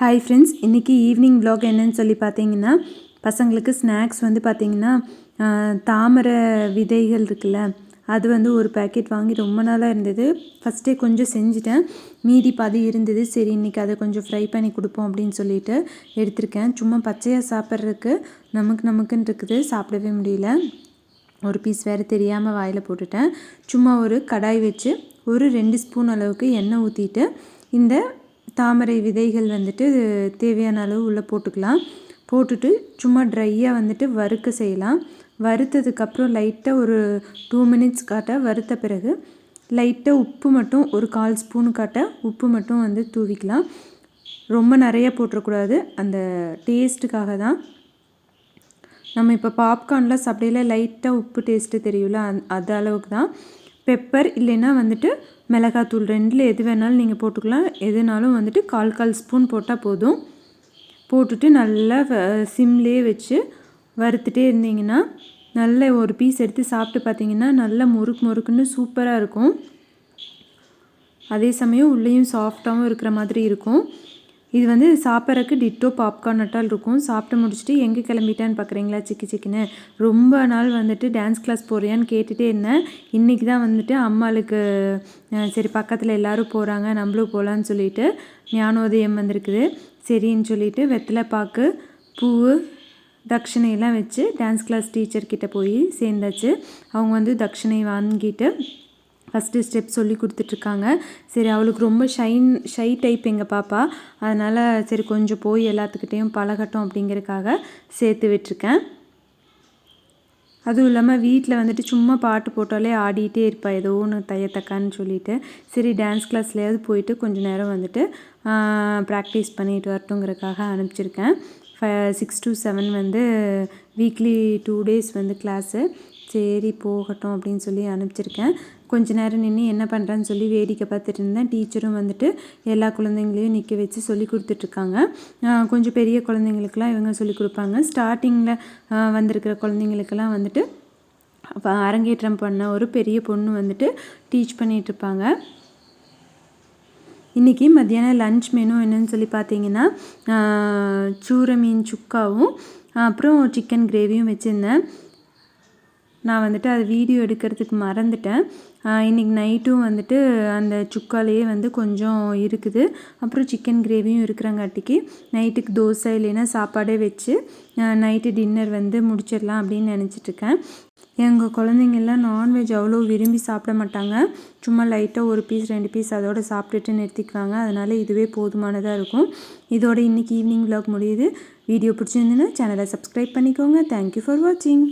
Hi friends இன்றைக்கி evening vlog என்னன்னு சொல்லி பார்த்தீங்கன்னா பசங்களுக்கு ஸ்நாக்ஸ் வந்து பார்த்திங்கன்னா தாமரை விதைகள் இருக்குல்ல அது வந்து ஒரு பேக்கெட் வாங்கி ரொம்ப நாளாக இருந்தது. ஃபஸ்ட்டே கொஞ்சம் செஞ்சுட்டேன். மீதி பாதி இருந்தது. சரி இன்றைக்கி அதை கொஞ்சம் ஃப்ரை பண்ணி கொடுப்போம் அப்படின்னு சொல்லிட்டு எடுத்திருக்கேன். சும்மா பச்சையாக சாப்பிட்றதுக்கு நமக்கு நமக்குன்னு இருக்குது. சாப்பிடவே முடியல. ஒரு பீஸ் வேறு தெரியாமல் வாயில் போட்டுட்டேன். சும்மா ஒரு கடாய் வச்சு ஒரு ரெண்டு ஸ்பூன் அளவுக்கு எண்ணெய் ஊற்றிட்டு இந்த தாமரை விதைகள் வந்துட்டு தேவையான அளவு உள்ளே போட்டுக்கலாம். போட்டுட்டு சும்மா ட்ரையாக வந்துட்டு வறுக்க செய்யலாம். வறுத்ததுக்கப்புறம் லைட்டாக ஒரு டூ மினிட்ஸ் காட்ட வறுத்த பிறகு லைட்டாக உப்பு மட்டும் ஒரு கால் ஸ்பூன் காட்ட உப்பு மட்டும் வந்து தூவிக்கலாம். ரொம்ப நிறைய போட்டுறக்கூடாது. அந்த டேஸ்ட்டுக்காக தான். நம்ம இப்போ பாப்கார்ன்லாம் சாப்பிடையில லைட்டாக உப்பு டேஸ்ட்டு தெரியும்ல அந் அது அளவுக்கு தான். பெப்பர் இல்லைன்னா வந்துட்டு மிளகாத்தூள் ரெண்டில் எது வேணாலும் நீங்கள் போட்டுக்கலாம். எதுனாலும் வந்துட்டு கால் கால் ஸ்பூன் போட்டால் போதும். போட்டுட்டு நல்லா சிம்லேயே வச்சு வறுத்துட்டே இருந்தீங்கன்னா நல்ல ஒரு பீஸ் எடுத்து சாப்பிட்டு பார்த்தீங்கன்னா நல்லா முறுக்கு முறுக்குன்னு சூப்பராக இருக்கும். அதே சமயம் உள்ளேயும் சாஃப்டாகவும் இருக்கிற மாதிரி இருக்கும். இது வந்து சாப்பிட்றதுக்கு டிட்டோ பாப்கார்ன் நட்டால் இருக்கும். சாப்பிட்டு முடிச்சுட்டு எங்கே கிளம்பிட்டான்னு பார்க்குறீங்களா சிக்கி சிக்கின்னு? ரொம்ப நாள் வந்துட்டு டான்ஸ் கிளாஸ் போகிறியான்னு கேட்டுகிட்டே இருந்தேன். இன்றைக்கி தான் வந்துட்டு அம்மாளுக்கு சரி பக்கத்தில் எல்லாரும் போகிறாங்க நம்மளும் போகலான்னு சொல்லிட்டு ஞானோதயம் வந்திருக்குது. சரின்னு சொல்லிட்டு வெத்தலை பாக்கு பூவு தட்சிணையெல்லாம் வச்சு டான்ஸ் கிளாஸ் டீச்சர்கிட்ட போய் சேர்ந்தாச்சு. அவங்க வந்து தட்சிணை வாங்கிட்டு ஃபஸ்ட்டு ஸ்டெப் சொல்லி கொடுத்துட்ருக்காங்க. சரி அவளுக்கு ரொம்ப ஷைன் ஷை டைப் எங்கள் பாப்பா. அதனால் சரி கொஞ்சம் போய் எல்லாத்துக்கிட்டேயும் பழகட்டும் அப்படிங்கிறதுக்காக சேர்த்து விட்டுருக்கேன். அதுவும் இல்லாமல் வீட்டில் வந்துட்டு சும்மா பாட்டு போட்டாலே ஆடிட்டே இருப்பாள் ஏதோ ஒன்று தையத்தக்கான்னு சொல்லிட்டு. சரி டான்ஸ் கிளாஸ்லேயாவது போயிட்டு கொஞ்சம் நேரம் வந்துட்டு ப்ராக்டிஸ் பண்ணிட்டு வரட்டுங்கிறதுக்காக அனுப்பிச்சிருக்கேன். ஃப சிக்ஸ் டு செவன் வந்து வீக்லி டூ டேஸ் வந்து கிளாஸு சரி போகட்டும் அப்படின்னு சொல்லி அனுப்பிச்சிருக்கேன். கொஞ்ச நேரம் நின்று என்ன பண்ணுறான்னு சொல்லி வேடிக்கை பார்த்துட்டு இருந்தேன். டீச்சரும் வந்துட்டு எல்லா குழந்தைங்களையும் நிற்க வச்சு சொல்லி கொடுத்துட்ருக்காங்க. கொஞ்சம் பெரிய குழந்தைங்களுக்கெல்லாம் இவங்க சொல்லி கொடுப்பாங்க. ஸ்டார்டிங்கில் வந்திருக்கிற குழந்தைங்களுக்கெல்லாம் வந்துட்டு அரங்கேற்றம் பண்ண ஒரு பெரிய பொண்ணு வந்துட்டு டீச் பண்ணிட்டு இருப்பாங்க இன்றைக்கி மத்தியானம் லன்ச் மெனு என்னன்னு சொல்லி பார்த்தீங்கன்னா ஆஹ் சூர மீன் சுக்காவும் அப்புறம் சிக்கன் கிரேவியும் வச்சுருந்தேன். நான் வந்துட்டு அது வீடியோ எடுக்கிறதுக்கு மறந்துட்டேன். இன்றைக்கி இன்னைக்கு நைட்டும் வந்துட்டு அந்த சுக்காலேயே வந்து கொஞ்சம் இருக்குது. அப்புறம் சிக்கன் கிரேவியும் இருக்கிறங்காட்டிக்கு நைட்டுக்கு தோசை இல்லைன்னா சாப்பாடே வச்சு நைட்டு டின்னர் வந்து முடிச்சிடலாம் அப்படின்னு நினச்சிட்ருக்கேன். எங்கள் குழந்தைங்கள்லாம் நான்வெஜ் அவ்வளோ விரும்பி சாப்பிட மாட்டாங்க. சும்மா லைட்டாக ஒரு பீஸ் ரெண்டு பீஸ் அதோட சாப்பிட்டுட்டு நிறுத்திக்குவாங்க. அதனால் இதுவே போதுமானதாக இருக்கும். இதோட இன்றைக்கி ஈவினிங் vlog முடியுது. வீடியோ பிடிச்சிருந்துன்னா சேனலை சப்ஸ்கிரைப் பண்ணிக்கோங்க. தேங்க்யூ ஃபார் வாட்சிங்